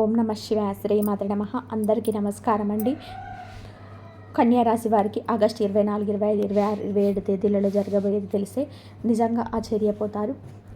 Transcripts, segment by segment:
ఓం నమ శివాయ శ్రీమాత నమ. అందరికీ నమస్కారం అండి కన్యారాశి వారికి ఆగస్టు ఇరవై నాలుగు ఇరవై ఐదు ఇరవై ఆరు ఇరవై ఏడు తేదీలలో జరగబోయేది తెలిస్తే నిజంగా ఆశ్చర్యపోతారు.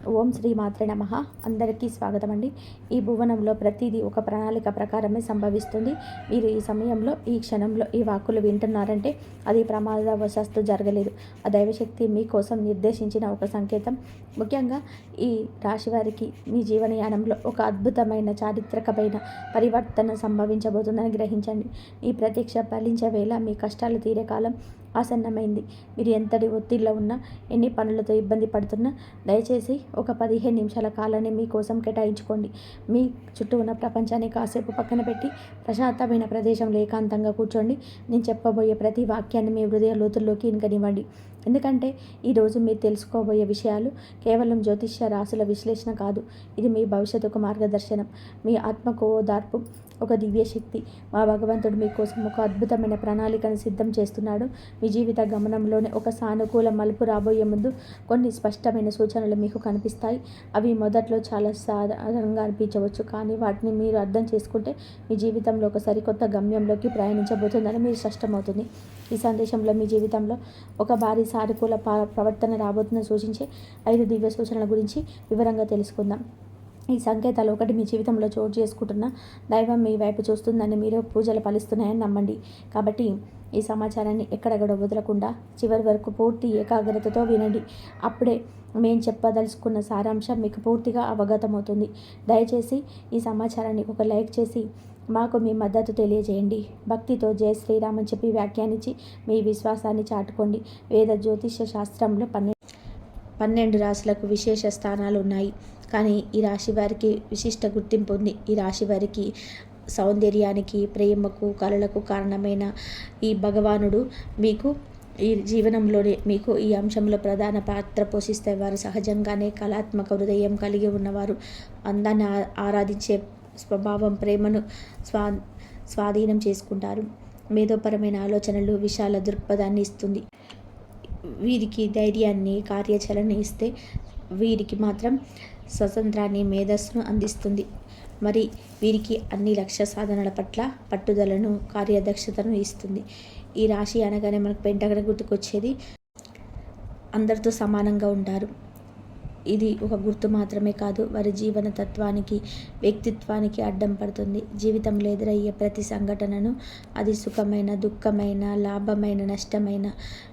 ఓం శ్రీ మాత్రే నమ. అందరికీ స్వాగతం అండి ఈ భువనంలో ప్రతిదీ ఒక ప్రణాళిక ప్రకారమే సంభవిస్తుంది. మీరు ఈ సమయంలో ఈ క్షణంలో ఈ వాక్కులు వింటున్నారంటే అది ప్రమాదవశాస్తు జరగలేదు. ఆ దైవశక్తి మీకోసం నిర్దేశించిన ఒక సంకేతం. ముఖ్యంగా ఈ రాశి వారికి మీ జీవనయానంలో ఒక అద్భుతమైన చారిత్రకమైన పరివర్తన సంభవించబోతుందని గ్రహించండి. ఈ ప్రతీక్ష ఫలించే వేళ మీ కష్టాలు తీరే కాలం ఆసన్నమైంది. మీరు ఎంతటి ఒత్తిడిలో ఉన్నా ఎన్ని పనులతో ఇబ్బంది పడుతున్నా దయచేసి ఒక పదిహేను నిమిషాల కాలాన్ని మీకోసం కేటాయించుకోండి. మీ చుట్టూ ఉన్న ప్రపంచాన్ని కాసేపు పక్కన పెట్టి ప్రశాంతమైన ప్రదేశంలో ఏకాంతంగా కూర్చోండి. నేను చెప్పబోయే ప్రతి వాక్యాన్ని మీ హృదయ లోతుల్లోకి ఇంకనివ్వండి. ఎందుకంటే ఈరోజు మీరు తెలుసుకోబోయే విషయాలు కేవలం జ్యోతిష్య రాసుల విశ్లేషణ కాదు. ఇది మీ భవిష్యత్తుకు మార్గదర్శనం. మీ ఆత్మకు ఓదార్పు ఒక దివ్య శక్తి మా భగవంతుడు మీకోసం ఒక అద్భుతమైన ప్రణాళికను సిద్ధం చేస్తున్నాడు. మీ జీవిత గమనంలోనే ఒక సానుకూల మలుపు రాబోయే ముందు కొన్ని స్పష్టమైన సూచనలు మీకు కనిపిస్తాయి. అవి మొదట్లో చాలా సాధారణంగా అనిపించవచ్చు కానీ వాటిని మీరు అర్థం చేసుకుంటే మీ జీవితంలో ఒక సరికొత్త గమ్యంలోకి ప్రయాణించబోతుందని మీరు స్పష్టమవుతుంది. ఈ సందేశంలో మీ జీవితంలో ఒక భారీ సానుకూల ప్రవర్తన రాబోతుందని సూచించే ఐదు దివ్య సూచనల గురించి వివరంగా తెలుసుకుందాం. ఈ సంకేతాలు ఒకటి మీ జీవితంలో చోటు చేసుకుంటున్న దైవం మీ వైపు చూస్తుందని మీరు పూజలు ఫలిస్తున్నాయని నమ్మండి. కాబట్టి ఈ సమాచారాన్ని ఎక్కడెక్కడ వదలకుండా చివరి వరకు పూర్తి ఏకాగ్రతతో వినండి. అప్పుడే మేము చెప్పదలుచుకున్న సారాంశం మీకు పూర్తిగా అవగతమవుతుంది. దయచేసి ఈ సమాచారాన్ని ఒక లైక్ చేసి మాకు మీ మద్దతు తెలియజేయండి. భక్తితో జయ శ్రీరామ్ అని చెప్పి వ్యాఖ్యానించి మీ విశ్వాసాన్ని చాటుకోండి. వేద జ్యోతిష శాస్త్రంలో పన్నెండు పన్నెండు రాశులకు విశేష స్థానాలు ఉన్నాయి. కానీ ఈ రాశి వారికి విశిష్ట గుర్తింపు ఉంది. ఈ రాశి వారికి సౌందర్యానికి ప్రేమకు కళలకు కారణమైన ఈ భగవానుడు మీకు ఈ జీవనంలోనే మీకు ఈ అంశంలో ప్రధాన పాత్ర పోషిస్తే వారు సహజంగానే కళాత్మక హృదయం కలిగి ఉన్నవారు. అందాన్ని ఆరాధించే స్వభావం ప్రేమను స్వా స్వాధీనం చేసుకుంటారు. మేధోపరమైన ఆలోచనలు విశాల దృక్పథాన్ని ఇస్తుంది. వీరికి ధైర్యాన్ని కార్యాచరణ ఇస్తే వీరికి మాత్రం స్వతంత్రాన్ని మేధస్సును అందిస్తుంది. మరి వీరికి అన్ని లక్ష్య సాధనల పట్ల పట్టుదలను కార్యదక్షతను ఇస్తుంది. ఈ రాశి అనగానే మనకు పెంటగడ గుర్తుకొచ్చేది అందరితో సమానంగా ఉంటారు. ఇది ఒక గుర్తు మాత్రమే కాదు వారి జీవన తత్వానికి వ్యక్తిత్వానికి అడ్డం పడుతుంది. జీవితంలో ఎదురయ్యే ప్రతి సంఘటనను అది సుఖమైన దుఃఖమైన లాభమైన నష్టమైన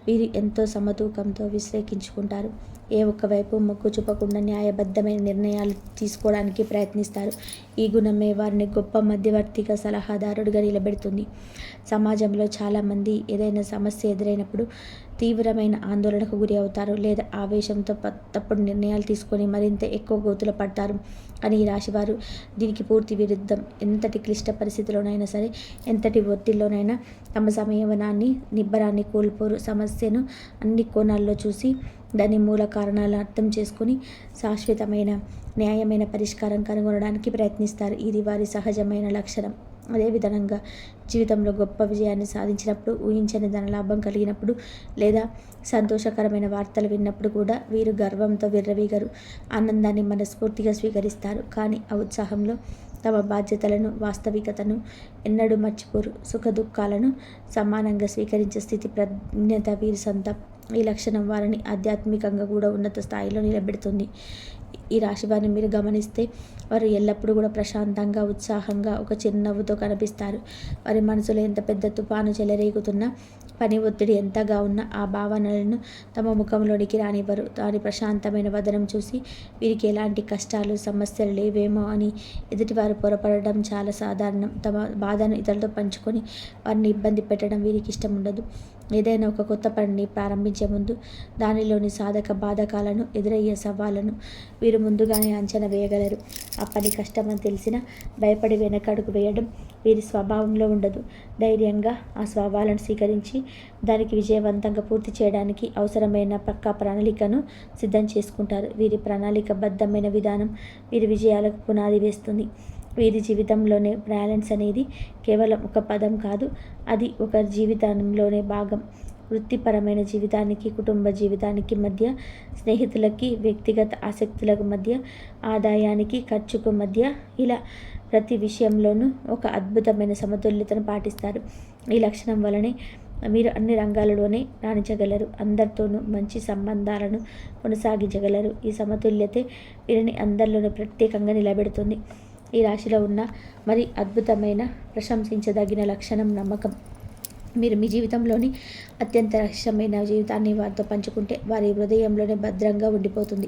వీరు ఎంతో సమతూకంతో విశ్లేషించుకుంటారు. ఏ ఒక్కవైపు మొక్కు చూపకుండా న్యాయబద్ధమైన నిర్ణయాలు తీసుకోవడానికి ప్రయత్నిస్తారు. ఈ గుణమే వారిని గొప్ప మధ్యవర్తిగా సలహాదారుడిగా నిలబెడుతుంది. సమాజంలో చాలామంది ఏదైనా సమస్య ఎదురైనప్పుడు తీవ్రమైన ఆందోళనకు గురి అవుతారు లేదా ఆవేశంతో తప్పుడు నిర్ణయాలు తీసుకొని మరింత ఎక్కువ గోతులు పడతారు కానీ ఈ రాశివారు దీనికి పూర్తి విరుద్ధం. ఎంతటి క్లిష్ట పరిస్థితిలోనైనా సరే ఎంతటి ఒత్తిడిలోనైనా తమ సమయవనాన్ని నిబ్బరాన్ని కోల్పోరు. సమస్యను అన్ని కోణాల్లో చూసి దాని మూల కారణాలను అర్థం చేసుకొని శాశ్వతమైన న్యాయమైన పరిష్కారం కనుగొనడానికి ప్రయత్నిస్తారు. ఇది వారి సహజమైన లక్షణం. అదేవిధంగా జీవితంలో గొప్ప విజయాన్ని సాధించినప్పుడు ఊహించని ధనలాభం కలిగినప్పుడు లేదా సంతోషకరమైన వార్తలు విన్నప్పుడు కూడా వీరు గర్వంతో విర్రవీగరు ఆనందాన్ని మనస్ఫూర్తిగా స్వీకరిస్తారు. కానీ ఆ ఉత్సాహంలో తమ బాధ్యతలను వాస్తవికతను ఎన్నడూ మర్చిపోరు. సుఖ దుఃఖాలను సమానంగా స్వీకరించే స్థితి ప్రజ్ఞత వీరి సొంతం. ఈ లక్షణం వారిని ఆధ్యాత్మికంగా కూడా ఉన్నత స్థాయిలో నిలబెడుతుంది. ఈ రాశి వారిని మీరు గమనిస్తే వారు ఎల్లప్పుడూ కూడా ప్రశాంతంగా ఉత్సాహంగా ఒక చిరునవ్వుతో కనిపిస్తారు. వారి మనసులో ఎంత పెద్ద తుఫాను చెలరేగుతున్నా పని ఒత్తిడి ఎంతగా ఉన్న ఆ భావనలను తమ ముఖంలోనికి రానివ్వరు. దాని ప్రశాంతమైన వదనం చూసి వీరికి ఎలాంటి కష్టాలు సమస్యలు లేవేమో అని ఎదుటివారు పొరపడడం చాలా సాధారణం. తమ బాధను ఇతరులతో పంచుకొని వారిని ఇబ్బంది పెట్టడం వీరికి ఇష్టం ఉండదు. ఏదైనా ఒక కొత్త పనిని ప్రారంభించే ముందు దానిలోని సాధక బాధకాలను ఎదురయ్యే సవాళ్ళను వీరు ముందుగానే అంచనా వేయగలరు. ఆ పని కష్టమని తెలిసిన భయపడి వెనకడుగు వేయడం వీరి స్వభావంలో ఉండదు. ధైర్యంగా ఆ స్వభావాలను స్వీకరించి దానికి విజయవంతంగా పూర్తి చేయడానికి అవసరమైన పక్కా ప్రణాళికను సిద్ధం చేసుకుంటారు. వీరి ప్రణాళికబద్ధమైన విధానం వీరి విజయాలకు పునాది వేస్తుంది. వీరి జీవితంలోనే బ్యాలెన్స్ అనేది కేవలం ఒక పదం కాదు. అది ఒక జీవితంలోనే భాగం. వృత్తిపరమైన జీవితానికి కుటుంబ జీవితానికి మధ్య స్నేహితులకి వ్యక్తిగత ఆసక్తులకు మధ్య ఆదాయానికి ఖర్చుకు మధ్య ఇలా ప్రతి విషయంలోనూ ఒక అద్భుతమైన సమతుల్యతను పాటిస్తారు. ఈ లక్షణం వలనే మీరు అన్ని రంగాలలోనే రాణించగలరు. అందరితోనూ మంచి సంబంధాలను కొనసాగించగలరు. ఈ సమతుల్యతే వీరిని అందరిలోనూ ప్రత్యేకంగా నిలబెడుతుంది. ఈ రాశిలో ఉన్న మరి అద్భుతమైన ప్రశంసించదగిన లక్షణం నమ్మకం. మీరు మీ జీవితంలోని అత్యంత రహస్యమైన జీవితాన్ని వారితో పంచుకుంటే వారి హృదయంలోనే భద్రంగా ఉండిపోతుంది.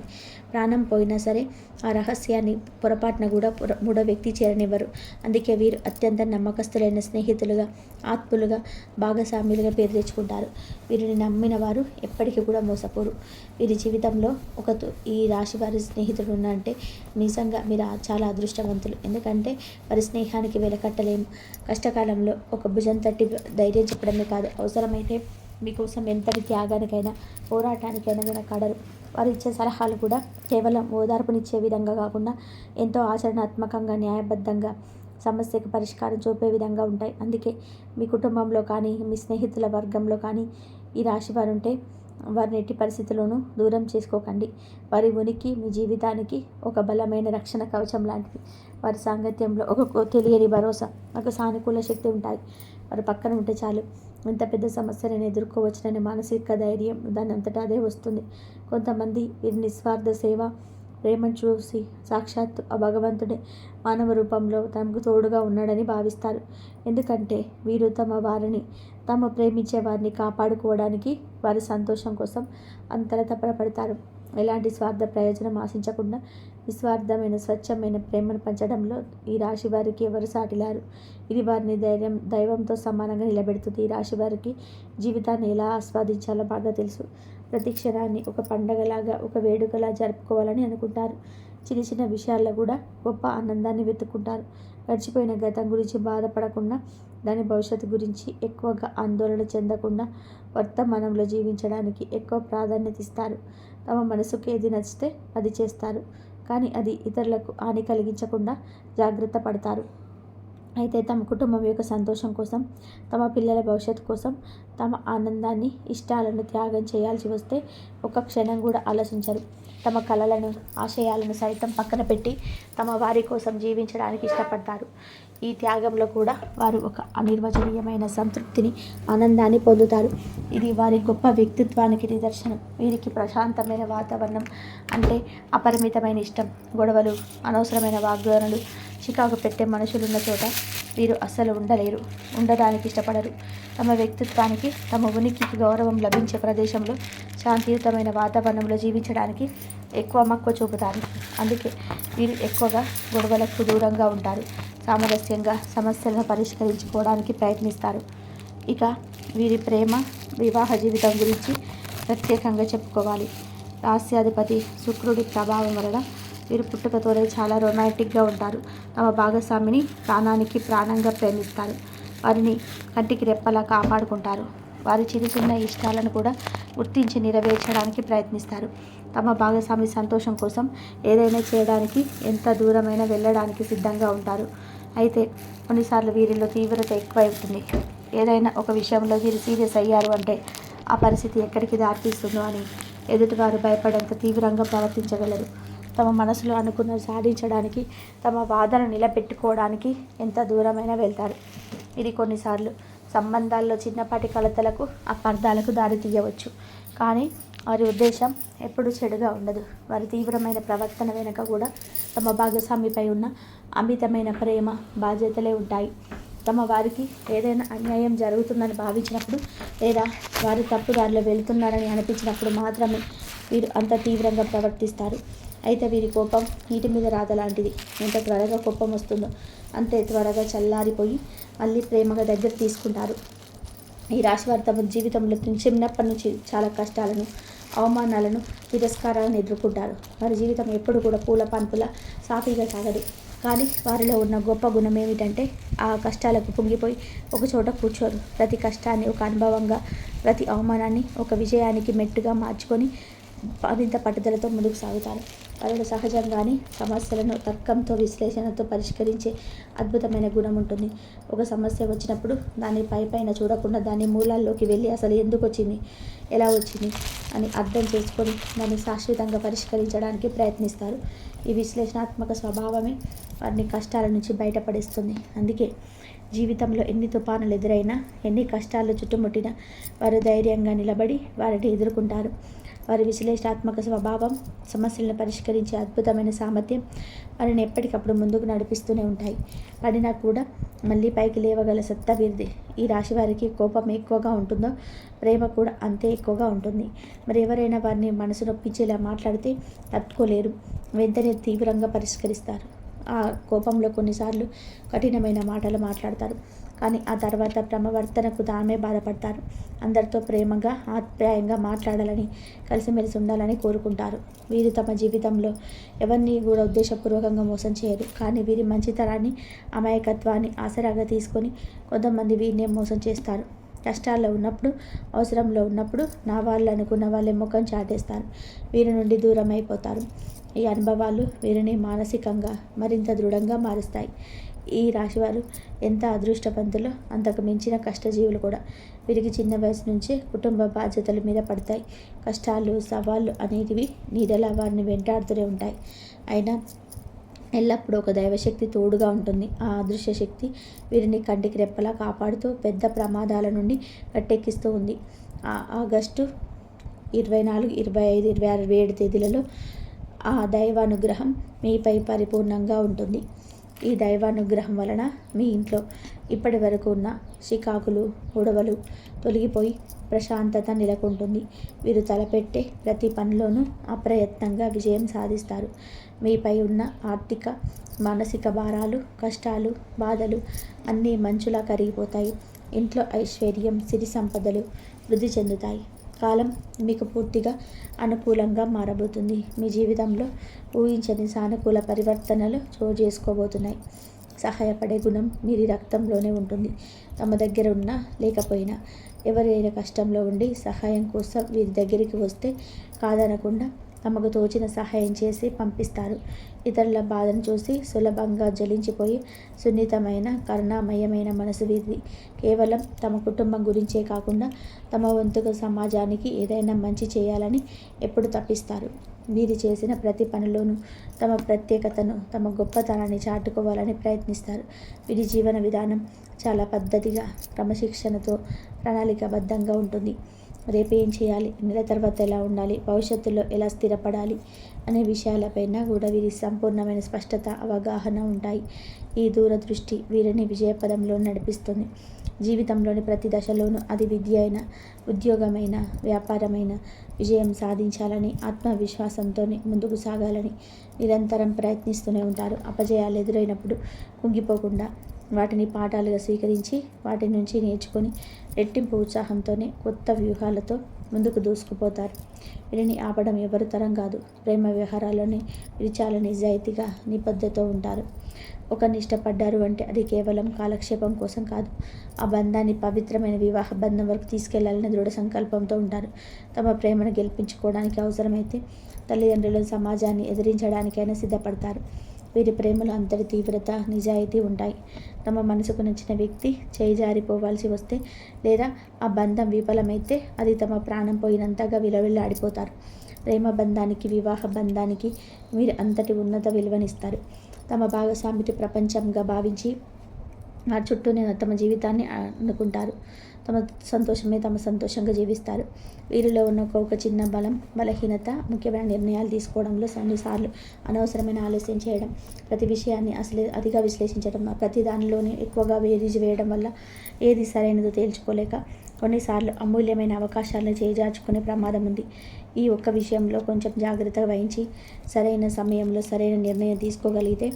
ప్రాణం పోయినా సరే ఆ రహస్యాన్ని పొరపాటున కూడా పొర- మూడో వ్యక్తి చేరనివ్వరు. అందుకే వీరు అత్యంత నమ్మకస్తులైన స్నేహితులుగా ఆత్ములుగా భాగస్వామ్యులుగా పేరు తెచ్చుకుంటారు. వీరిని నమ్మిన వారు ఎప్పటికీ కూడా మోసపోరు. వీరి జీవితంలో ఒక ఈ రాశి వారి స్నేహితుడు ఉన్నారంటే నిజంగా మీరు చాలా అదృష్టవంతులు. ఎందుకంటే వారి స్నేహానికి వెలకట్టలేము. కష్టకాలంలో ఒక భుజం తట్టి ధైర్యం చెప్పడమే కాదు. అవసరమైతే మీకోసం ఎంతటి త్యాగానికైనా పోరాటానికైనా వెనకాడరు వారు ఇచ్చే సలహాలు కూడా కేవలం ఓదార్పునిచ్చే విధంగా కాకుండా ఎంతో ఆచరణాత్మకంగా న్యాయబద్ధంగా సమస్యకు పరిష్కారం చూపే విధంగా ఉంటాయి. అందుకే మీ కుటుంబంలో కానీ మీ స్నేహితుల వర్గంలో కానీ ఈ రాశి వారు ఉంటే వారిని ఎట్టి పరిస్థితుల్లోనూ దూరం చేసుకోకండి. వారి ఉనికి మీ జీవితానికి ఒక బలమైన రక్షణ కవచం లాంటిది. వారి సాంగత్యంలో ఒక తెలియని భరోసా ఒక సానుకూల శక్తి ఉంటాయి. వారు పక్కన ఉంటే చాలు. ఇంత పెద్ద సమస్యలను ఎదుర్కోవచ్చుననే మానసిక ధైర్యం దాని అంతటా అదే వస్తుంది. కొంతమంది వీరి నిస్వార్థ సేవ ప్రేమను చూసి సాక్షాత్ ఆ భగవంతుడే మానవ రూపంలో తమకు తోడుగా ఉన్నాడని భావిస్తారు. ఎందుకంటే వీరు తమ వారిని తమ ప్రేమించే వారిని కాపాడుకోవడానికి వారి సంతోషం కోసం అంతర తపనపడతారు ఎలాంటి స్వార్థ ప్రయోజనం ఆశించకుండా నిస్వార్థమైన స్వచ్ఛమైన ప్రేమను పంచడంలో ఈ రాశి వారికి ఎవరు సాటిలారు? ఇది వారిని ధైర్యం దైవంతో సమానంగా నిలబెడుతుంది. ఈ రాశి వారికి జీవితాన్ని ఎలా ఆస్వాదించాలో బాగా తెలుసు. ప్రతి క్షణాన్ని ఒక పండగలాగా ఒక వేడుకలా జరుపుకోవాలని అనుకుంటారు. చిన్న చిన్న విషయాల్లో కూడా గొప్ప ఆనందాన్ని వెతుక్కుంటారు. గడిచిపోయిన గతం గురించి బాధపడకుండా దాని భవిష్యత్తు గురించి ఎక్కువగా ఆందోళన చెందకుండా వర్తమానంలో జీవించడానికి ఎక్కువ ప్రాధాన్యత ఇస్తారు. తమ మనసుకు ఏది నచ్చితే అది చేస్తారు. కానీ అది ఇతరులకు హాని కలిగించకుండా జాగ్రత్త పడతారు. అయితే తమ కుటుంబం యొక్క సంతోషం కోసం తమ పిల్లల భవిష్యత్తు కోసం తమ ఆనందాన్ని ఇష్టాలను త్యాగం చేయాల్సి వస్తే ఒక క్షణం కూడా ఆలోచించరు. తమ కళలను ఆశయాలను సైతం పక్కన పెట్టి తమ వారి కోసం జీవించడానికి ఇష్టపడతారు. ఈ త్యాగంలో కూడా వారు ఒక అనిర్వచనీయమైన సంతృప్తిని ఆనందాన్ని పొందుతారు. ఇది వారి గొప్ప వ్యక్తిత్వానికి నిదర్శనం. వీరికి ప్రశాంతమైన వాతావరణం అంటే అపరిమితమైన ఇష్టం. గొడవలు అనవసరమైన వాగ్దానాలు చికాకు పెట్టే మనుషులున్న చోట వీరు అస్సలు ఉండలేరు. ఉండడానికి ఇష్టపడరు. తమ వ్యక్తిత్వానికి తమ ఉనికికి గౌరవం లభించే ప్రదేశంలో శాంతియుతమైన వాతావరణంలో జీవించడానికి ఎక్కువ మక్కువ చూపుతారు. అందుకే వీరు ఎక్కువగా గొడవలకు దూరంగా ఉంటారు. సామరస్యంగా సమస్యలను పరిష్కరించుకోవడానికి ప్రయత్నిస్తారు. ఇక వీరి ప్రేమ వివాహ జీవితం గురించి ప్రత్యేకంగా చెప్పుకోవాలి. రాస్యాధిపతి శుక్రుడి ప్రభావం వలన వీరు పుట్టుకతోనే చాలా రొమాంటిక్గా ఉంటారు. తమ భాగస్వామిని ప్రాణానికి ప్రాణంగా ప్రేమిస్తారు. వారిని కంటికి రెప్పలా కాపాడుకుంటారు. వారి చిన్న చిన్న ఇష్టాలను కూడా గుర్తించి నెరవేర్చడానికి ప్రయత్నిస్తారు. తమ భాగస్వామి సంతోషం కోసం ఏదైనా చేయడానికి ఎంత దూరమైనా వెళ్ళడానికి సిద్ధంగా ఉంటారు. అయితే కొన్నిసార్లు వీరిలో తీవ్రత ఎక్కువ అవుతుంది ఏదైనా ఒక విషయంలో వీరు సీరియస్ అయ్యారు అంటే ఆ పరిస్థితి ఎక్కడికి దారితీస్తుందో అని ఎదుటివారు భయపడేంత తీవ్రంగా ప్రవర్తించగలరు. తమ మనసులో అనుకున్నది సాధించడానికి తమ వాదన నిలబెట్టుకోవడానికి ఎంత దూరమైనా వెళ్తారు. ఇది కొన్నిసార్లు సంబంధాల్లో చిన్నపాటి కలతలకు అపార్థాలకు దారి తీయవచ్చు కానీ వారి ఉద్దేశం ఎప్పుడూ చెడుగా ఉండదు. వారి తీవ్రమైన ప్రవర్తన వెనుక కూడా తమ భాగస్వామిపై ఉన్న అమితమైన ప్రేమ బాధ్యతలే ఉంటాయి. తమ వారికి ఏదైనా అన్యాయం జరుగుతుందని భావించినప్పుడు లేదా వారు తప్పు దారిలో అనిపించినప్పుడు మాత్రమే వీరు అంత తీవ్రంగా ప్రవర్తిస్తారు. అయితే వీరి కోపం నీటి మీద రాత లాంటిది. ఎంత త్వరగా కోపం వస్తుందో అంతే త్వరగా చల్లారిపోయి మళ్ళీ ప్రేమగా దగ్గర తీసుకుంటారు. ఈ రాశి వారు తమ జీవితంలో చిన్నప్పటి నుంచి చాలా కష్టాలను అవమానాలను తిరస్కారాలను ఎదుర్కొంటారు. వారి జీవితం ఎప్పుడు కూడా పూల పంపుల సాఫీగా సాగదు. కానీ వారిలో ఉన్న గొప్ప గుణం ఏమిటంటే ఆ కష్టాలకు పొంగిపోయి ఒక చోట కూర్చోరు. ప్రతి కష్టాన్ని ఒక అనుభవంగా ప్రతి అవమానాన్ని ఒక విజయానికి మెట్టుగా మార్చుకొని మరింత పట్టుదలతో ముందుకు సాగుతారు. వారిలో సహజంగానే సమస్యలను తర్కంతో విశ్లేషణతో పరిష్కరించే అద్భుతమైన గుణం ఉంటుంది. ఒక సమస్య వచ్చినప్పుడు దాని పై పైన చూడకుండా దాని మూలాల్లోకి వెళ్ళి అసలు ఎందుకు వచ్చింది? ఎలా వచ్చింది? అని అర్థం చేసుకొని దాన్ని శాశ్వతంగా పరిష్కరించడానికి ప్రయత్నిస్తారు. ఈ విశ్లేషణాత్మక స్వభావమే వారిని కష్టాల నుంచి బయటపడిస్తుంది. అందుకే జీవితంలో ఎన్ని తుఫానులు ఎదురైనా ఎన్ని కష్టాలు చుట్టుముట్టినా వారు ధైర్యంగా నిలబడి వారిని ఎదుర్కొంటారు. వారి విశ్లేషణాత్మక స్వభావం సమస్యలను పరిష్కరించే అద్భుతమైన సామర్థ్యం వారిని ఎప్పటికప్పుడు ముందుకు నడిపిస్తూనే ఉంటాయి. పడినా కూడా మళ్ళీ పైకి లేవగల సత్తా వీరిది. ఈ రాశి వారికి కోపం ఎక్కువగా ఉంటుందో ప్రేమ కూడా అంతే ఎక్కువగా ఉంటుంది. మరి ఎవరైనా వారిని మనసు నొప్పించేలా మాట్లాడితే తట్టుకోలేరు. వెంటనే తీవ్రంగా పరిష్కరిస్తారు. ఆ కోపంలో కొన్నిసార్లు కఠినమైన మాటలు మాట్లాడతారు. కానీ ఆ తర్వాత ప్రమవర్తనకు తామే బాధపడతారు. అందరితో ప్రేమగా ఆప్యాయంగా మాట్లాడాలని కలిసిమెలిసి ఉండాలని కోరుకుంటారు. వీరు తమ జీవితంలో ఎవరిని కూడా ఉద్దేశపూర్వకంగా మోసం చేయరు. కానీ వీరి మంచితనాన్ని అమాయకత్వాన్ని ఆసరాగా తీసుకొని కొంతమంది వీరినే మోసం చేస్తారు. కష్టాల్లో ఉన్నప్పుడు అవసరంలో ఉన్నప్పుడు నా వాళ్ళు అనుకున్న వాళ్ళే ముఖం చాటేస్తారు. వీరి నుండి దూరం అయిపోతారు ఈ అనుభవాలు వీరిని మానసికంగా మరింత దృఢంగా మారుస్తాయి. ఈ రాశి వారు ఎంత అదృష్టవంతులో అంతకు మించిన కష్టజీవులు కూడా. వీరికి చిన్న వయసు నుంచే కుటుంబ బాధ్యతల మీద పడతాయి. కష్టాలు సవాళ్ళు అనేటివి నీడలా వారిని వెంటాడుతూనే ఉంటాయి. అయినా ఎల్లప్పుడూ ఒక దైవశక్తి తోడుగా ఉంటుంది. ఆ అదృశ్య శక్తి వీరిని కంటికి రెప్పలా కాపాడుతూ పెద్ద ప్రమాదాల నుండి కట్టెక్కిస్తూ ఉంది. ఆగస్టు ఇరవై నాలుగు ఇరవై ఐదు ఇరవై ఆరు ఏడు తేదీలలో ఆ దైవానుగ్రహం మీపై పరిపూర్ణంగా ఉంటుంది. ఈ దైవానుగ్రహం వలన మీ ఇంట్లో ఇప్పటి వరకు ఉన్న చికాకులు గొడవలు తొలగిపోయి ప్రశాంతత నెలకొంటుంది. వీరు తలపెట్టే ప్రతి పనిలోనూ అప్రయత్నంగా విజయం సాధిస్తారు. మీపై ఉన్న ఆర్థిక మానసిక భారాలు కష్టాలు బాధలు అన్నీ మంచులా కరిగిపోతాయి. ఇంట్లో ఐశ్వర్యం సిరి సంపదలు వృద్ధి చెందుతాయి. కాలం మీకు పూర్తిగా అనుకూలంగా మారబోతుంది. మీ జీవితంలో ఊహించని సానుకూల పరివర్తనలు చోటు చేసుకోబోతున్నాయి. సహాయపడే గుణం మీది రక్తంలోనే ఉంటుంది. తమ దగ్గర ఉన్నా లేకపోయినా ఎవరైనా కష్టంలో ఉండి సహాయం కోసం వీరి దగ్గరికి వస్తే కాదనకుండా తమకు తోచిన సహాయం చేసి పంపిస్తారు. ఇతరుల బాధను చూసి సులభంగా జలించిపోయి సున్నితమైన కరుణామయమైన మనసు వీధి కేవలం తమ కుటుంబం గురించే కాకుండా తమ వంతుగా సమాజానికి ఏదైనా మంచి చేయాలని ఎప్పుడు తప్పిస్తారు. వీరు చేసిన ప్రతి పనిలోనూ తమ ప్రత్యేకతను తమ గొప్పతనాన్ని చాటుకోవాలని ప్రయత్నిస్తారు. వీరి జీవన విధానం చాలా పద్ధతిగా క్రమశిక్షణతో ప్రణాళికాబద్ధంగా ఉంటుంది. రేపు ఏం చేయాలి? నెల తర్వాత ఎలా ఉండాలి? భవిష్యత్తులో ఎలా స్థిరపడాలి? అనే విషయాలపైన కూడా వీరి సంపూర్ణమైన స్పష్టత అవగాహన ఉంటాయి. ఈ దూరదృష్టి వీరిని విజయపదంలో నడిపిస్తుంది. జీవితంలోని ప్రతి దశలోనూ అది విద్య అయిన ఉద్యోగమైన వ్యాపారమైన విజయం సాధించాలని ఆత్మవిశ్వాసంతో ముందుకు సాగాలని నిరంతరం ప్రయత్నిస్తూనే ఉంటారు. అపజయాలు ఎదురైనప్పుడు కుంగిపోకుండా వాటిని పాఠాలుగా స్వీకరించి వాటి నుంచి నేర్చుకొని రెట్టింపు ఉత్సాహంతోనే కొత్త వ్యూహాలతో ముందుకు దూసుకుపోతారు. వీరిని ఆపడం ఎవరి తరం కాదు. ప్రేమ వ్యవహారాల్లోనే వీరు చాలా నిజాయితీగా నిబద్ధతో ఉంటారు. ఒకరిని ఇష్టపడ్డారు అంటే అది కేవలం కాలక్షేపం కోసం కాదు. ఆ బంధాన్ని పవిత్రమైన వివాహ బంధం వరకు తీసుకెళ్ళాలని దృఢ సంకల్పంతో ఉంటారు. తమ ప్రేమను గెలిపించుకోవడానికి అవసరమైతే తల్లిదండ్రులను సమాజాన్ని ఎదిరించడానికైనా సిద్ధపడతారు. వీరి ప్రేమలో అంతటి తీవ్రత నిజాయితీ ఉంటాయి. తమ మనసుకు నచ్చిన వ్యక్తి చేయిజారిపోవాల్సి వస్తే లేదా ఆ బంధం విఫలమైతే అది తమ ప్రాణం పోయినంతగా విలవిల్లాడిపోతారు. ప్రేమ బంధానికి వివాహ బంధానికి వీరు అంతటి ఉన్నత విలువనిస్తారు. తమ భాగస్వామికి ప్రపంచంగా భావించి వారి చుట్టూనే తమ జీవితాన్ని అనుకుంటారు. తమ సంతోషమే తమ సంతోషంగా జీవిస్తారు. వీరిలో ఉన్న ఒక చిన్న బలం బలహీనత ముఖ్యమైన నిర్ణయాలు తీసుకోవడంలో కొన్నిసార్లు అనవసరమైన ఆలస్యం చేయడం ప్రతి విషయాన్ని అసలు అతిగా విశ్లేషించడం ప్రతి దానిలోనే ఎక్కువగా వేరీజు వేయడం వల్ల ఏది సరైనదో తేల్చుకోలేక కొన్నిసార్లు అమూల్యమైన అవకాశాలను చేజార్చుకునే ప్రమాదం ఉంది. ఈ ఒక్క విషయంలో కొంచెం జాగ్రత్త వహించి సరైన సమయంలో సరైన నిర్ణయం తీసుకోగలిగితే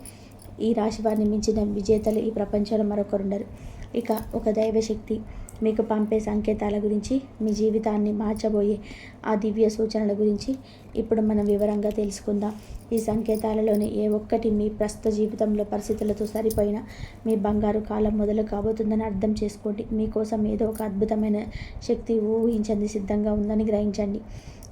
ఈ రాశి వారిని మించిన విజేతలు ఈ ప్రపంచంలో మరొకరుండరు. ఇక ఒక దైవశక్తి మీకు పంపే సంకేతాల గురించి మీ జీవితాన్ని మార్చబోయే ఆ దివ్య సూచనల గురించి ఇప్పుడు మనం వివరంగా తెలుసుకుందాం. ఈ సంకేతాలలోని ఏ ఒక్కటి మీ ప్రస్తుత జీవితంలో పరిస్థితులతో సరిపోయిన మీ బంగారు కాలం మొదలు కాబోతుందని అర్థం చేసుకోండి. మీకోసం ఏదో ఒక అద్భుతమైన శక్తి ఊహించండి సిద్ధంగా ఉందని గ్రహించండి.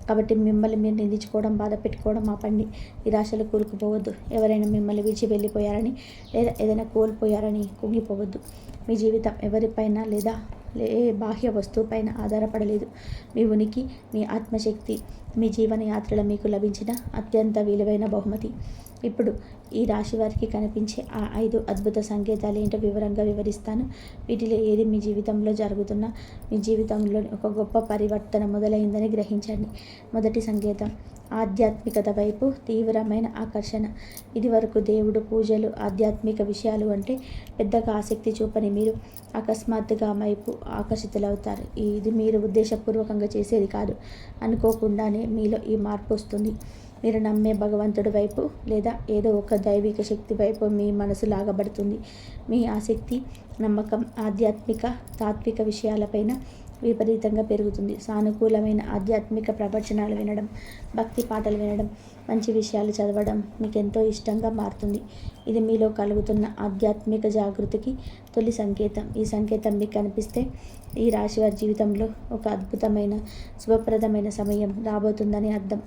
కాబట్టి మిమ్మల్ని మీరు నిందించుకోవడం బాధ పెట్టుకోవడం ఆపండి. నిరాశలు కూరుకుపోవద్దు. ఎవరైనా మిమ్మల్ని విడిచి వెళ్ళిపోయారని లేదా ఏదైనా కోల్పోయారని కుంగిపోవద్దు. మీ జీవితం ఎవరిపైన లేదా ఏ బాహ్య వస్తువుపైన ఆధారపడలేదు. మీ ఉనికి మీ ఆత్మశక్తి మీ జీవన యాత్రలో మీకు లభించిన అత్యంత విలువైన బహుమతి. ఇప్పుడు ఈ రాశి వారికి కనిపించే ఆ ఐదు అద్భుత సంకేతాలు ఏంటో వివరంగా వివరిస్తాను. వీటిలో ఏది మీ జీవితంలో జరుగుతున్న మీ జీవితంలో ఒక గొప్ప పరివర్తన మొదలైందని గ్రహించండి. మొదటి సంకేతం ఆధ్యాత్మికత వైపు తీవ్రమైన ఆకర్షణ. ఇదివరకు దేవుడు పూజలు ఆధ్యాత్మిక విషయాలు అంటే పెద్దగా ఆసక్తి చూపని మీరు అకస్మాత్తుగా వైపు ఆకర్షితులవుతారు. ఇది మీరు ఉద్దేశపూర్వకంగా చేసేది కాదు. అనుకోకుండానే మీలో ఈ మార్పు వస్తుంది. మీరు నమ్మే భగవంతుడి వైపు లేదా ఏదో ఒక దైవిక శక్తి వైపు మీ మనసు లాగబడుతుంది. మీ ఆసక్తి నమ్మకం ఆధ్యాత్మిక తాత్విక విషయాలపైన విపరీతంగా పెరుగుతుంది. సానుకూలమైన ఆధ్యాత్మిక ప్రవచనాలు వినడం భక్తి పాటలు వినడం మంచి విషయాలు చదవడం మీకు ఎంతో ఇష్టంగా మారుతుంది. ఇది మీలో కలుగుతున్న ఆధ్యాత్మిక జాగృతికి తొలి సంకేతం. ఈ సంకేతం మీకు కనిపిస్తే ఈ రాశి వారి జీవితంలో ఒక అద్భుతమైన శుభప్రదమైన సమయం రాబోతుందని అర్థం.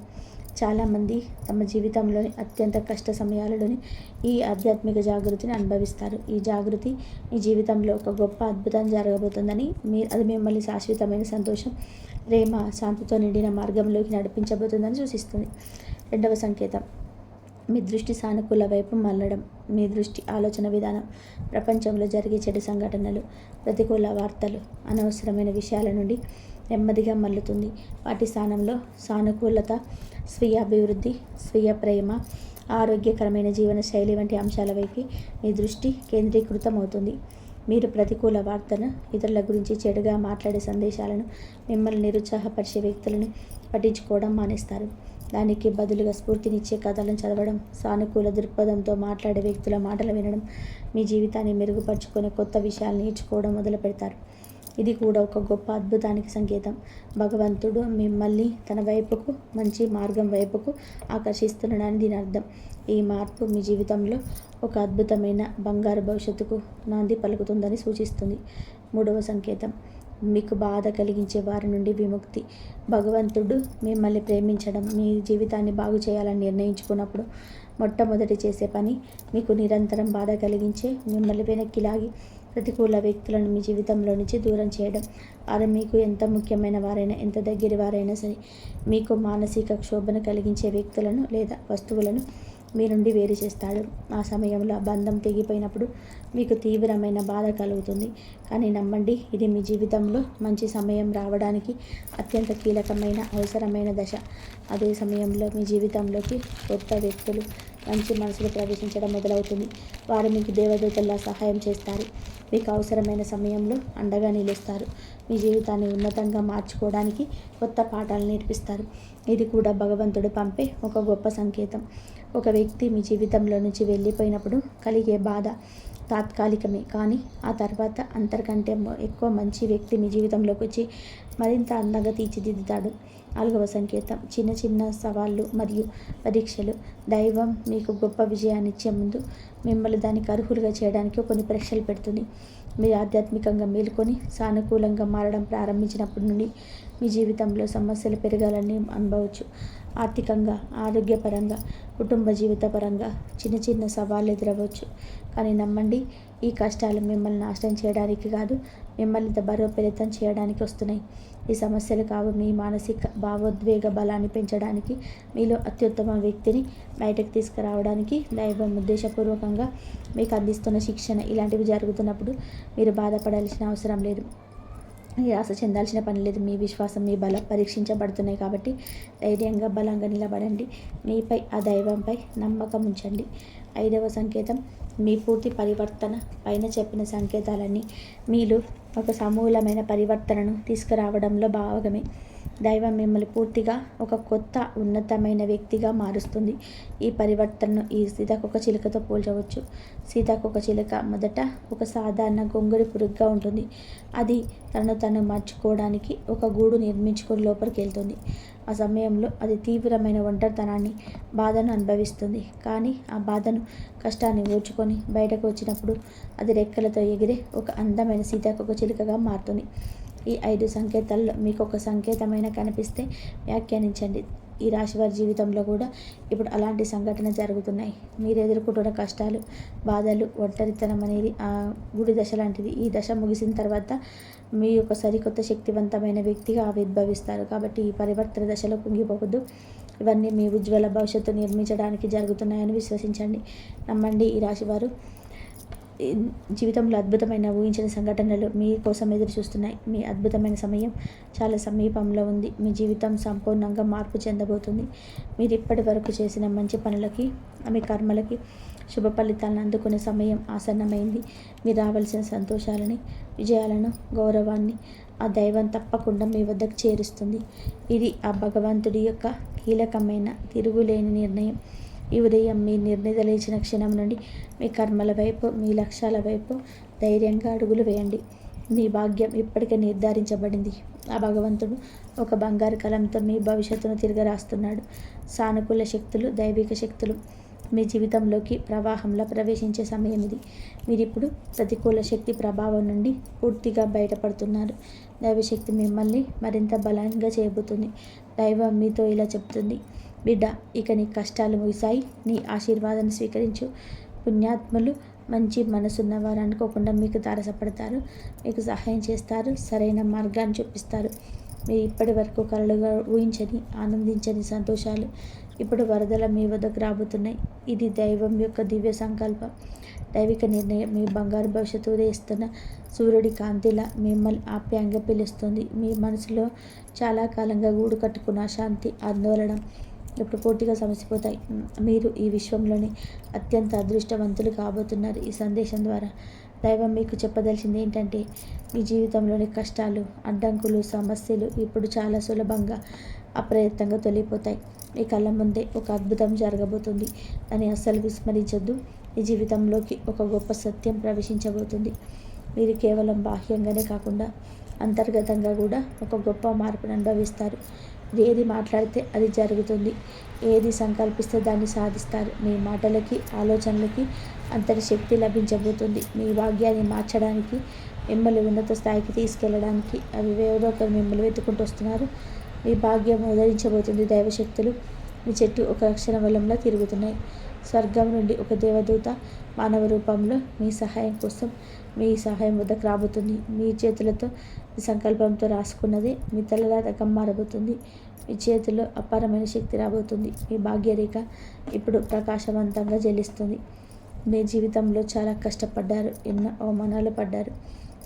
చాలామంది తమ జీవితంలోని అత్యంత కష్ట సమయాలలోని ఈ ఆధ్యాత్మిక జాగృతిని అనుభవిస్తారు. ఈ జాగృతి మీ జీవితంలో ఒక గొప్ప అద్భుతం జరగబోతుందని మీ అది మిమ్మల్ని శాశ్వతమైన సంతోషం ప్రేమ శాంతితో నిండిన మార్గంలోకి నడిపించబోతుందని సూచిస్తుంది. రెండవ సంకేతం. మీ దృష్టి సానుకూల వైపు మళ్ళడం. మీ దృష్టి ఆలోచన విధానం. ప్రపంచంలో జరిగే చెడు సంఘటనలు ప్రతికూల వార్తలు అనవసరమైన విషయాల నుండి నెమ్మదిగా మల్లుతుంది వాటి స్థానంలో సానుకూలత స్వీయ అభివృద్ధి స్వీయ ప్రేమ ఆరోగ్యకరమైన జీవనశైలి వంటి అంశాల వైపు మీ దృష్టి కేంద్రీకృతం అవుతుంది మీరు ప్రతికూల వార్తను ఇతరుల గురించి చెడుగా మాట్లాడే సందేశాలను మిమ్మల్ని నిరుత్సాహపరిచే వ్యక్తులను పట్టించుకోవడం మానేస్తారు. దానికి బదులుగా స్ఫూర్తినిచ్చే కథలను చదవడం సానుకూల దృక్పథంతో మాట్లాడే వ్యక్తుల మాటలు వినడం మీ జీవితాన్ని మెరుగుపరుచుకునే కొత్త విషయాలు నేర్చుకోవడం మొదలు పెడతారు ఇది కూడా ఒక గొప్ప అద్భుతానికి సంకేతం. భగవంతుడు మిమ్మల్ని తన వైపుకు మంచి మార్గం వైపుకు ఆకర్షిస్తున్నాడని దీని అర్థం. ఈ మార్పు మీ జీవితంలో ఒక అద్భుతమైన బంగారు భవిష్యత్తుకు నాంది పలుకుతుందని సూచిస్తుంది. మూడవ సంకేతం. మీకు బాధ కలిగించే వారి నుండి విముక్తి. భగవంతుడు మిమ్మల్ని ప్రేమించడం మీ జీవితాన్ని బాగు చేయాలని నిర్ణయించుకున్నప్పుడు మొట్టమొదటి చేసే పని మీకు నిరంతరం బాధ కలిగించే మిమ్మల్ని వెనక్కి లాగి ప్రతికూల వ్యక్తులను మీ జీవితంలో నుంచి దూరం చేయడం. వారు మీకు ఎంత ముఖ్యమైన వారైనా ఎంత దగ్గర వారైనా సరే మీకు మానసిక క్షోభను కలిగించే వ్యక్తులను లేదా వస్తువులను మీ నుండి వేరు చేస్తాడు. ఆ సమయంలో ఆ బంధం తెగిపోయినప్పుడు మీకు తీవ్రమైన బాధ కలుగుతుంది. కానీ నమ్మండి ఇది మీ జీవితంలో మంచి సమయం రావడానికి అత్యంత కీలకమైన అవసరమైన దశ. అదే సమయంలో మీ జీవితంలోకి కొత్త వ్యక్తులు మంచి మనసులు ప్రవేశించడం మొదలవుతుంది. వారు మీకు దేవదూతల్లా సహాయం చేస్తారు. మీకు అవసరమైన సమయంలో అండగా నిలుస్తారు. మీ జీవితాన్ని ఉన్నతంగా మార్చుకోవడానికి కొత్త పాఠాలు నేర్పిస్తారు. ఇది కూడా భగవంతుడు పంపే ఒక గొప్ప సంకేతం. ఒక వ్యక్తి మీ జీవితంలో నుంచి వెళ్ళిపోయినప్పుడు కలిగే బాధ తాత్కాలికమే. కానీ ఆ తర్వాత అంతకంటే ఎక్కువ మంచి వ్యక్తి మీ జీవితంలోకి వచ్చి మరింత అందంగా తీర్చిదిద్దుతాడు. నాలుగవ సంకేతం. చిన్న చిన్న సవాళ్ళు మరియు పరీక్షలు. దైవం మీకు గొప్ప విజయాన్ని ఇచ్చే ముందు మిమ్మల్ని దానికి అర్హులుగా చేయడానికి కొన్ని పరీక్షలు పెడుతుంది. మీరు ఆధ్యాత్మికంగా మేలుకొని సానుకూలంగా మారడం ప్రారంభించినప్పటి నుండి మీ జీవితంలో సమస్యలు పెరగాలని అనుభవచ్చు ఆర్థికంగా ఆరోగ్యపరంగా కుటుంబ జీవిత పరంగా చిన్న చిన్న సవాళ్ళు ఎదురవ్వచ్చు. కానీ నమ్మండి ఈ కష్టాలు మిమ్మల్ని నాశనం చేయడానికి కాదు మిమ్మల్ని బలోపేతం చేయడానికి వస్తున్నాయి. ఈ సమస్యలు కావు. మీ మానసిక భావోద్వేగ బలాన్ని పెంచడానికి మీలో అత్యుత్తమ వ్యక్తిని బయటకు తీసుకురావడానికి దైవం ఉద్దేశపూర్వకంగా మీకు అందిస్తున్న శిక్షణ ఇలాంటివి జరుగుతున్నప్పుడు మీరు బాధపడాల్సిన అవసరం లేదు. నిరాశ చెందాల్సిన పని లేదు. మీ విశ్వాసం మీ బలం పరీక్షించబడుతున్నాయి కాబట్టి ధైర్యంగా బలంగా నిలబడండి. మీపై ఆ దైవంపై నమ్మకం ఉంచండి. ఐదవ సంకేతం మీ పూర్తి పరివర్తన పైన చెప్పిన సంకేతాలన్నీ మీలో ఒక సమూలమైన పరివర్తనను తీసుకురావడంలో భాగమే. దైవం మిమ్మల్ని పూర్తిగా ఒక కొత్త ఉన్నతమైన వ్యక్తిగా మారుస్తుంది. ఈ పరివర్తనను ఈ సీతాకొక చిలుకతో పోల్చవచ్చు. సీతాకొక చిలుక మొదట ఒక సాధారణ గొంగడి పురుగుగా ఉంటుంది. అది తనను తను మార్చుకోవడానికి ఒక గూడు నిర్మించుకొని లోపలికి వెళ్తుంది. ఆ సమయంలో అది తీవ్రమైన ఒంటరితనాన్ని బాధను అనుభవిస్తుంది. కానీ ఆ బాధను కష్టాన్ని ఓర్చుకొని బయటకు వచ్చినప్పుడు అది రెక్కలతో ఎగిరే ఒక అందమైన సీతాకొక చిలుకగా మారుతుంది. ఈ ఐదు సంకేతాల్లో మీకు ఒక సంకేతమైన కనిపిస్తే వ్యాఖ్యానించండి. ఈ రాశి వారి జీవితంలో కూడా ఇప్పుడు అలాంటి సంఘటన జరుగుతున్నాయి. మీరు ఎదుర్కొంటున్న కష్టాలు బాధలు ఒంటరితనం అనేది ఆ గుడి దశ లాంటిది. ఈ దశ ముగిసిన తర్వాత మీ యొక్క సరికొత్త శక్తివంతమైన వ్యక్తిగా ఆవిర్భవిస్తారు. కాబట్టి ఈ పరివర్తన దశలో కుంగిపోవద్దు. ఇవన్నీ మీ ఉజ్వల భవిష్యత్తు నిర్మించడానికి జరుగుతున్నాయని విశ్వసించండి. నమ్మండి ఈ రాశివారు. జీవితంలో అద్భుతమైన ఊహించిన సంఘటనలు మీ కోసం ఎదురు చూస్తున్నాయి. మీ అద్భుతమైన సమయం చాలా సమీపంలో ఉంది. మీ జీవితం సంపూర్ణంగా మార్పు చెందబోతుంది. మీరు ఇప్పటి వరకు చేసిన మంచి పనులకి మీ కర్మలకి శుభ ఫలితాలను అందుకునే సమయం ఆసన్నమైంది. మీరు రావాల్సిన సంతోషాలని విజయాలను గౌరవాన్ని ఆ దైవం తప్పకుండా మీ వద్దకు చేరుస్తుంది. ఇది ఆ భగవంతుడి యొక్క కీలకమైన తిరుగులేని నిర్ణయం. ఈ ఉదయం మీ నిర్ణీత లేచిన క్షణం నుండి మీ కర్మల వైపు మీ లక్ష్యాల వైపు ధైర్యంగా అడుగులు వేయండి. మీ భాగ్యం ఇప్పటికే నిర్ధారించబడింది. ఆ భగవంతుడు ఒక బంగారు కలంతో మీ భవిష్యత్తును తిరగరాస్తున్నాడు సానుకూల శక్తులు దైవిక శక్తులు మీ జీవితంలోకి ప్రవాహంలో ప్రవేశించే సమయం ఇది. మీరు ఇప్పుడు ప్రతికూల శక్తి ప్రభావం నుండి పూర్తిగా బయటపడుతున్నారు. దైవశక్తి మిమ్మల్ని మరింత బలంగా చేయబోతుంది దైవం మీతో ఇలా చెప్తుంది. బిడ్డ ఇక నీ కష్టాలు ముగిసాయి నీ ఆశీర్వాదాన్ని స్వీకరించు. పుణ్యాత్మలు మంచి మనసున్న వారు అనుకోకుండా మీకు తారసపడతారు. మీకు సహాయం చేస్తారు. సరైన మార్గాన్ని చూపిస్తారు. మీరు ఇప్పటి వరకు కలలుగా ఊహించని ఆనందించని సంతోషాలు ఇప్పుడు వరదల మీ వద్దకు రాబోతున్నాయి. ఇది దైవం యొక్క దివ్య సంకల్పం. దైవిక నిర్ణయం మీ బంగారు భవిష్యత్తు ఉదయిస్తున్న సూర్యుడి కాంతిలా మిమ్మల్ని ఆప్యాయంగా పిలుస్తుంది. మీ మనసులో చాలా కాలంగా గూడు కట్టుకున్న శాంతి ఆందోళన ఇప్పుడు పూర్తిగా సమసిపోతాయి. మీరు ఈ విశ్వంలోని అత్యంత అదృష్టవంతులు కాబోతున్నారు. ఈ సందేశం ద్వారా దైవం మీకు చెప్పదలిచింది ఏంటంటే మీ జీవితంలోని కష్టాలు అడ్డంకులు సమస్యలు ఇప్పుడు చాలా సులభంగా అప్రయత్నంగా తొలగిపోతాయి. మీ కళ్ళ ముందే ఒక అద్భుతం జరగబోతుంది. అని అస్సలు విస్మరించొద్దు. మీ జీవితంలోకి ఒక గొప్ప సత్యం ప్రవేశించబోతుంది. మీరు కేవలం బాహ్యంగానే కాకుండా అంతర్గతంగా కూడా ఒక గొప్ప మార్పును అనుభవిస్తారు. ఏది మాట్లాడితే అది జరుగుతుంది. ఏది సంకల్పిస్తే దాన్ని సాధిస్తారు. మీ మాటలకి ఆలోచనలకి అంతటి శక్తి లభించబోతుంది. మీ భాగ్యాన్ని మార్చడానికి మిమ్మల్ని ఉన్నత స్థాయికి తీసుకెళ్ళడానికి అవి ఏదో ఒకరు మిమ్మల్ని వెతుకుంటూ వస్తున్నారు. మీ భాగ్యం ఉదరించబోతుంది. దైవశక్తులు మీ చెట్టు ఒక అక్షర వలంలో తిరుగుతున్నాయి. స్వర్గం నుండి ఒక దేవదూత మానవ రూపంలో మీ సహాయం కోసం మీ సహాయం వద్దకు రాబోతుంది. మీ చేతులతో మీ సంకల్పంతో రాసుకున్నది మీ తలరాతకం మారబోతుంది. మీ చేతిలో అపారమైన శక్తి రాబోతుంది. మీ భాగ్యరేఖ ఇప్పుడు ప్రకాశవంతంగా చెల్లిస్తుంది మీ జీవితంలో చాలా కష్టపడ్డారు. ఎన్నో అవమానాలు పడ్డారు.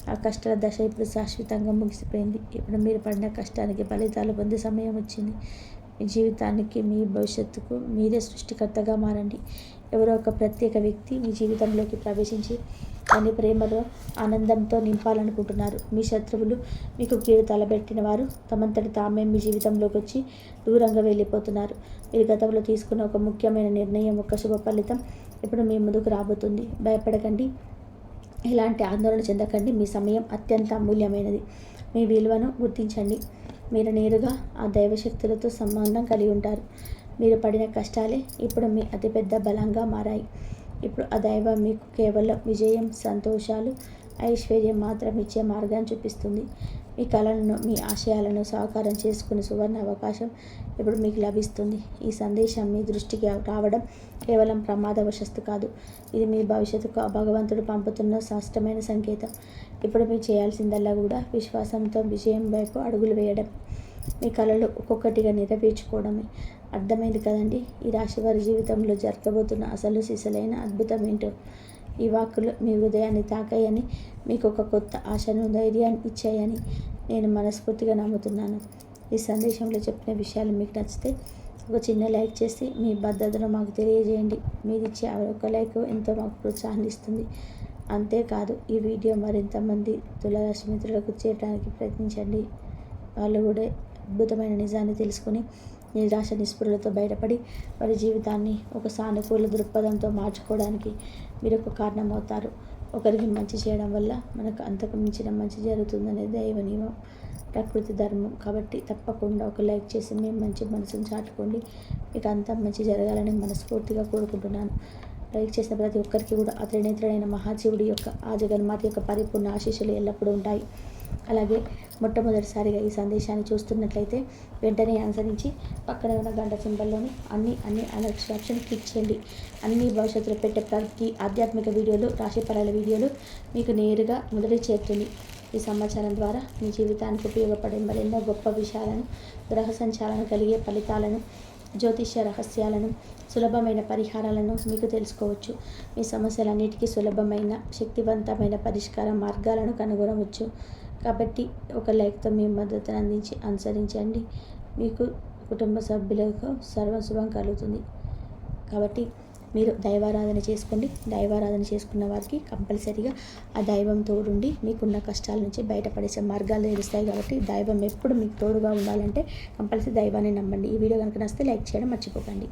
ఆ కష్టాల దశ ఇప్పుడు శాశ్వతంగా ముగిసిపోయింది. ఇప్పుడు మీరు పడిన కష్టానికి ఫలితాలు పొందే సమయం వచ్చింది. మీ జీవితానికి మీ భవిష్యత్తుకు మీరే సృష్టికర్తగా మారండి. ఎవరో ఒక ప్రత్యేక వ్యక్తి మీ జీవితంలోకి ప్రవేశించి దాన్ని ప్రేమలో ఆనందంతో నింపాలనుకుంటున్నారు. మీ శత్రువులు మీకు కీడు తలబెట్టిన వారు తమంతటి తామే మీ జీవితంలోకి వచ్చి దూరంగా వెళ్ళిపోతున్నారు. మీరు గతంలో తీసుకున్న ఒక ముఖ్యమైన నిర్ణయం ఒక శుభ ఫలితం ఇప్పుడు మీ ముందుకు రాబోతుంది. భయపడకండి. ఎలాంటి ఆందోళన చెందకండి. మీ సమయం అత్యంత అమూల్యమైనది. మీ విలువను గుర్తించండి. మీరు నేరుగా ఆ దైవశక్తులతో సంబంధం కలిగి ఉంటారు. మీరు పడిన కష్టాలే ఇప్పుడు మీ అతిపెద్ద బలంగా మారాయి. ఇప్పుడు ఆ దైవం మీకు కేవలం విజయం సంతోషాలు ఐశ్వర్యం మాత్రం ఇచ్చే మార్గాన్ని చూపిస్తుంది. మీ కళలను మీ ఆశయాలను సహకారం చేసుకునే సువర్ణ అవకాశం ఇప్పుడు మీకు లభిస్తుంది. ఈ సందేశం మీ దృష్టికి రావడం కేవలం ప్రమాదవశస్తు కాదు. ఇది మీ భవిష్యత్తుకు భగవంతుడు పంపుతున్న స్పష్టమైన సంకేతం. ఇప్పుడు మీరు చేయాల్సిందల్లా కూడా విశ్వాసంతో విజయం వైపు అడుగులు వేయడం. మీ కళలు ఒక్కొక్కటిగా నెరవేర్చుకోవడమే. అర్థమైంది కదండి. ఈ రాశి వారి జీవితంలో జరగబోతున్న అసలు సిసలైన అద్భుతం ఏంటో? ఈ వాక్కులు మీ హృదయాన్ని తాకాయని మీకు ఒక కొత్త ఆశను ధైర్యాన్ని ఇచ్చాయని నేను మనస్ఫూర్తిగా నమ్ముతున్నాను. ఈ సందేశంలో చెప్పిన విషయాలు మీకు నచ్చితే ఒక చిన్న లైక్ చేసి మీ భద్రతను మాకు తెలియజేయండి. మీరు ఇచ్చే ఒక లైక్ ఎంతో మాకు ప్రోత్సాహాన్ని ఇస్తుంది. అంతేకాదు ఈ వీడియో మరింతమంది తులారాశి మిత్రులకు చేరడానికి ప్రయత్నించండి. వాళ్ళు కూడా అద్భుతమైన నిజాన్ని తెలుసుకొని నిరాశ నిస్పృహలతో బయటపడి వారి జీవితాన్ని ఒక సానుకూల దృక్పథంతో మార్చుకోవడానికి మీరు ఒక కారణం అవుతారు ఒకరికి మంచి చేయడం వల్ల మనకు అంతకు మించిన మంచి జరుగుతుందనే దైవ నియమం ప్రకృతి ధర్మం. కాబట్టి తప్పకుండా ఒక లైక్ చేసి మేము మంచి మనసును చాటుకోండి. మీకు అంతా మంచి జరగాలని మనస్ఫూర్తిగా కోరుకుంటున్నాను. లైక్ చేసిన ప్రతి ఒక్కరికి కూడా అతడినేత్రుడైన మహాశివుడి యొక్క ఆ జగన్మాత యొక్క పరిపూర్ణ ఆశీస్సులు ఎల్లప్పుడూ ఉంటాయి. అలాగే మొట్టమొదటిసారిగా ఈ సందేశాన్ని చూస్తున్నట్లయితే వెంటనే అనుసరించి పక్కన ఉన్న గంట సింబల్లోని అన్ని అన్ని అలర్ట్స్ ఆప్షన్ క్లిక్ చేయండి. అన్ని భవిష్యత్తులో పెట్టే ప్రతి ఆధ్యాత్మిక వీడియోలు రాశిఫలాల వీడియోలు మీకు నేరుగా మొదటి చేరుతుంది. ఈ సమాచారం ద్వారా మీ జీవితానికి ఉపయోగపడే మరెన్నో గొప్ప విషయాలను గ్రహ సంచాలన కలిగే ఫలితాలను జ్యోతిష్య రహస్యాలను సులభమైన పరిహారాలను మీకు తెలుసుకోవచ్చు. మీ సమస్యలన్నిటికీ సులభమైన శక్తివంతమైన పరిష్కార మార్గాలను కనుగొనవచ్చు. కాబట్టి ఒక లైక్తో మీ మద్దతును అందించి అనుసరించండి. మీకు కుటుంబ సభ్యులకు సర్వశుభం కలుగుతుంది. కాబట్టి మీరు దైవారాధన చేసుకోండి. దైవారాధన చేసుకున్న వారికి కంపల్సరీగా ఆ దైవం తోడుండి మీకున్న కష్టాల నుంచి బయటపడేసే మార్గాలు తెలుస్తాయి కాబట్టి దైవం ఎప్పుడు మీకు తోడుగా ఉండాలంటే కంపల్సరీ దైవాన్ని నమ్మండి. ఈ వీడియో కనుక నచ్చితే లైక్ చేయడం మర్చిపోకండి.